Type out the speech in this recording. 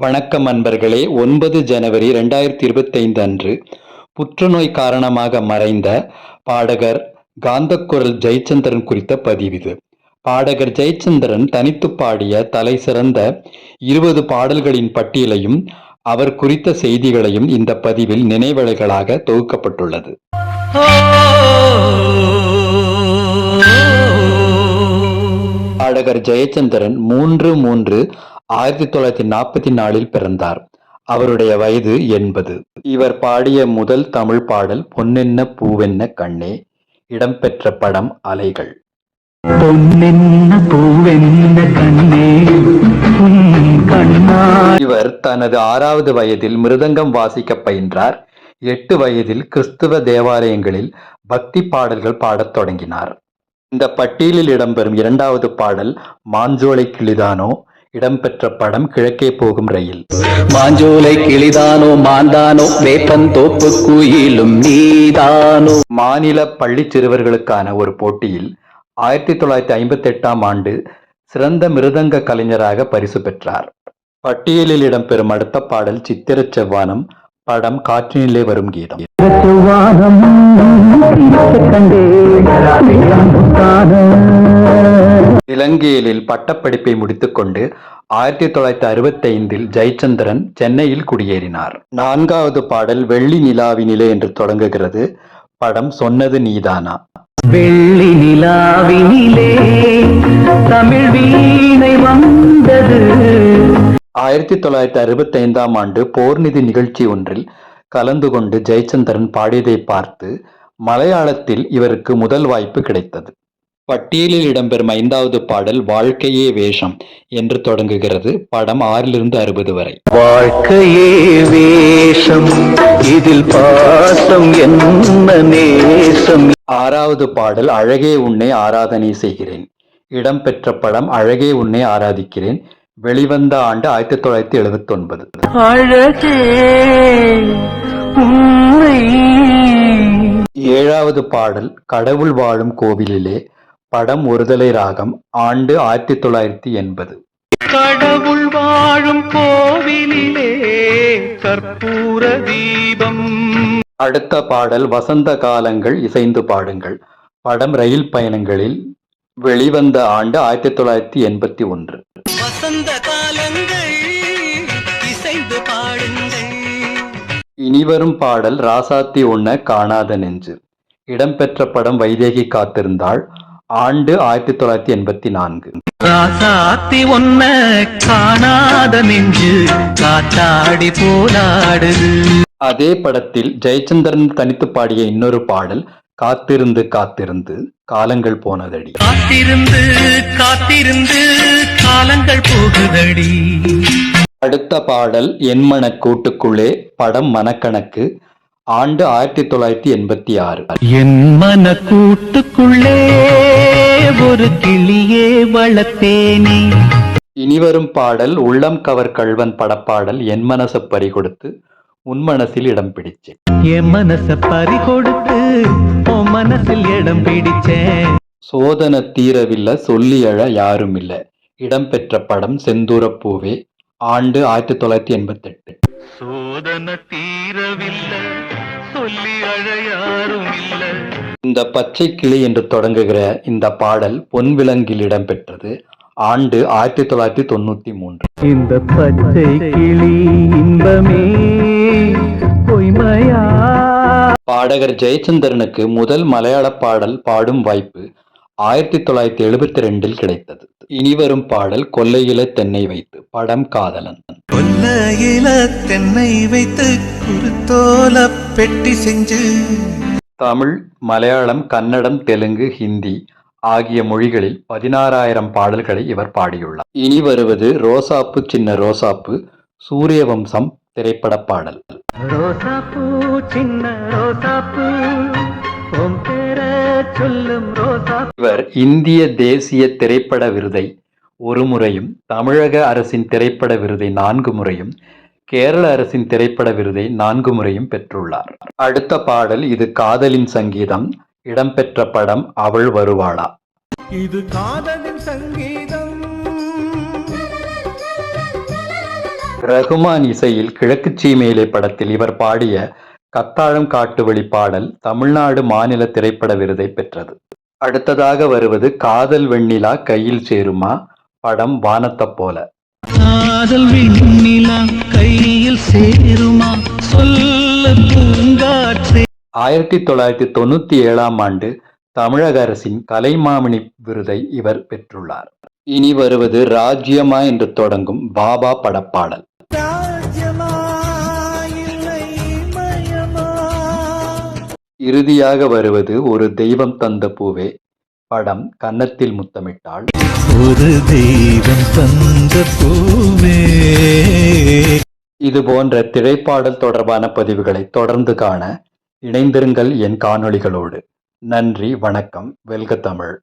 வணக்கம் அன்பர்களே. ஒன்பது ஜனவரி ரெண்டாயிரத்தி இருபத்தைந்து அன்று புற்றுநோய் காரணமாக மறைந்த பாடகர் காந்தக்குரல் ஜெயச்சந்திரன் குறித்த பதிவிது பாடகர் ஜெயச்சந்திரன் தனித்து பாடிய தலை சிறந்த இருபது பாடல்களின் பட்டியலையும் அவர் குறித்த செய்திகளையும் இந்த பதிவில் நினைவலைகளாக தொகுக்கப்பட்டுள்ளது. பாடகர் ஜெயச்சந்திரன் மூன்று மூன்று ஆயிரத்தி தொள்ளாயிரத்தி நாற்பத்தி நாலில் பிறந்தார். அவருடைய வயது எண்பது. இவர் பாடிய முதல் தமிழ் பாடல் பொன்னென்ன பூவென்ன கண்ணே இடம்பெற்ற படம் அலைகள். பொன்னென்ன பூவென்ன கண்ணே உன் கண்ணா இவர் தனது ஆறாவது வயதில் மிருதங்கம் வாசிக்க பயின்றார். எட்டு வயதில் கிறிஸ்துவ தேவாலயங்களில் பக்தி பாடல்கள் பாடத் தொடங்கினார். இந்த பட்டியலில் இடம்பெறும் இரண்டாவது பாடல் மாஞ்சோலை கிளிதானோ இடம்பெற்ற படம் கிழக்கே போகும் ரயில் மாஞ்சோலை கிளிதானோ மாந்தானோ வேப்பன் தோப்பு குயிலும் நீதானோ மாநில பள்ளி சிறுவர்களுக்கான ஒரு போட்டியில் ஆயிரத்தி தொள்ளாயிரத்தி ஐம்பத்தி எட்டாம் ஆண்டு சிறந்த மிருதங்க கலைஞராக பரிசு பெற்றார் பட்டியலில் இடம்பெறும் அடுத்த பாடல் சித்திர செவ்வானம் படம் காற்றினிலே வரும் கீதம் செவ்வானம் இலங்கையிலில் பட்டப்படிப்பை முடித்துக்கொண்டு ஆயிரத்தி தொள்ளாயிரத்தி அறுபத்தி ஐந்தில் ஜெயச்சந்திரன் சென்னையில் குடியேறினார். நான்காவது பாடல் வெள்ளி நிலாவினிலே என்று தொடங்குகிறது. படம் சொன்னது நீதானா? வெள்ளி நிலாவினிலே தமிழ் வீணை வந்தது. ஆயிரத்தி தொள்ளாயிரத்தி அறுபத்தி ஐந்தாம் ஆண்டு போர்நிதி நிகழ்ச்சி ஒன்றில் கலந்து கொண்டு ஜெயச்சந்திரன் பாடியதை பார்த்து மலையாளத்தில் இவருக்கு முதல் வாய்ப்பு கிடைத்தது. பட்டியலில் இடம்பெறும் ஐந்தாவது பாடல் வாழ்க்கையே வேஷம் என்று தொடங்குகிறது. படம் ஆறிலிருந்து அறுபது வரை. வாழ்க்கையே வேஷம் இதில் பாசம் என்ன நேசம்? ஆறாவது பாடல் அழகே உன்னை ஆராதனை செய்கிறேன் இடம்பெற்ற படம் அழகே உன்னை ஆராதிக்கிறேன் வெளிவந்த ஆண்டு ஆயிரத்தி தொள்ளாயிரத்தி எழுபத்தி ஒன்பது ஏழாவது பாடல் கடவுள் வாழும் கோவிலிலே படம் ஒருதலை ராகம் ஆண்டு ஆயிரத்தி தொள்ளாயிரத்தி எண்பது. கடவுள் வாழும் கோவிலிலே கற்பூர தீபம். அடுத்த பாடல் வசந்த காலங்கள் இசைந்து பாடுங்கள். படம் ரயில் பயணங்களில் வெளிவந்த ஆண்டு ஆயிரத்தி தொள்ளாயிரத்தி எண்பத்தி ஒன்று. வசந்த காலங்கள் இசைந்து பாடுங்கள். இனிவரும் பாடல் ராசாத்தி ஒன்ன காணாத நெஞ்சு. இடம்பெற்ற படம் வைதேகி காத்திருந்தாள். ஆண்டு ஆயிரத்தி தொள்ளாயிரத்தி எண்பத்தி நான்கு. ராசாத்தி ஒன்ன காணாத நெஞ்சு காத்தாடி போலாடுது அதே படத்தில் ஜெயச்சந்திரன் தனித்து பாடிய இன்னொரு பாடல் காத்திருந்து காத்திருந்து காலங்கள் போனதடி. காத்திருந்து காத்திருந்து காலங்கள் போகுதடி. அடுத்த பாடல் என் மனக் கூட்டுக்குள்ளே படம் மனக்கணக்கு ஆண்டு ஆயிரத்தி தொள்ளாயிரத்தி எண்பத்தி ஆறு. என் மன கூட்டுக்குள்ளே ஒரு கிளியே வளர்த்தேனே. இனிவரும் பாடல் உள்ளம் கவர் கள்வன் படப்பாடல் என் மனச பறி கொடுத்து உன் மனசில் இடம் பிடிச்சேன். என் மனச பறி கொடுத்து உன் மனசில் இடம் பிடிச்சேன். சோதன தீரவில்லை சொல்லி அழ யாரும் இல்ல இடம்பெற்ற படம் செந்தூரப் பூவே ஆண்டு ஆயிரத்தி தொள்ளாயிரத்தி எண்பத்தி எட்டு சோதன தீரவில்லை சொல்லி அழ யாரும் இல்ல. இந்த பச்சை கிளி என்று தொடங்குகிற இந்த பாடல் பொன்விலங்கில் இடம்பெற்றது. ஆண்டு ஆயிரத்தி தொள்ளாயிரத்தி தொண்ணூத்தி மூன்று. இந்த பச்சை கிளி இன்பமே பொய்மையா? பாடகர் ஜெயச்சந்திரனுக்கு முதல் மலையாள பாடல் பாடும் வாய்ப்பு ஆயிரத்தி தொள்ளாயிரத்தி எழுபத்தி ரெண்டில் கிடைத்தது. இனிவரும் பாடல் கொல்லையில தென்னை வைத்து படம் காதலன். கொல்லையில தென்னை வைத்து குருத்தோல பெட்டி செஞ்சு. தமிழ் மலையாளம் கன்னடம் தெலுங்கு ஹிந்தி ஆகிய மொழிகளில் பதினாறாயிரம் பாடல்களை இவர் பாடியுள்ளார். இனி வருவது ரோசாப்பு சின்ன ரோசாப்பு சூரியவம்சம் திரைப்பட பாடல். ரோசாப்பூ சின்ன ரோசாப்பூ. இவர் இந்திய தேசிய திரைப்பட விருதை ஒரு முறையும் தமிழக அரசின் திரைப்பட விருதை நான்கு முறையும் கேரள அரசின் திரைப்பட விருதை நான்கு முறையும் பெற்றுள்ளார். அடுத்த பாடல் இது காதலின் சங்கீதம் இடம்பெற்ற படம் அவள் வருவாளா? இது காதலின் சங்கீதம். ரகுமான் இசையில் கிழக்கு சீமையிலே படத்தில் இவர் பாடிய கத்தாழம் காட்டு வழி பாடல் தமிழ்நாடு மாநில திரைப்பட விருதை பெற்றது. அடுத்ததாக வருவது காதல் வெண்ணிலா கையில் சேருமா? படம் வானத்தைப் போல. காதல் விண்ணிலா கையில் சேருமா? சொல்ல பூங்காற்றே. ஆயிரத்தி தொள்ளாயிரத்தி தொண்ணூத்தி ஏழாம் ஆண்டு தமிழக அரசின் கலைமாமணி விருதை இவர் பெற்றுள்ளார். இனி வருவது ராஜ்யமா என்று தொடங்கும் பாபா படப்பாடல். இறுதியாக வருவது ஒரு தெய்வம் தந்த பூவே படம் கன்னத்தில் முத்தமிட்டாள் ஒரு தெய்வம் தந்த பூவே. இது போன்ற திரைப்பாடல் தொடர்பான பதிவுகளை தொடர்ந்து காண இணைந்திருங்கள் என் காணொளிகளோடு. நன்றி வணக்கம் வெல்க தமிழ்.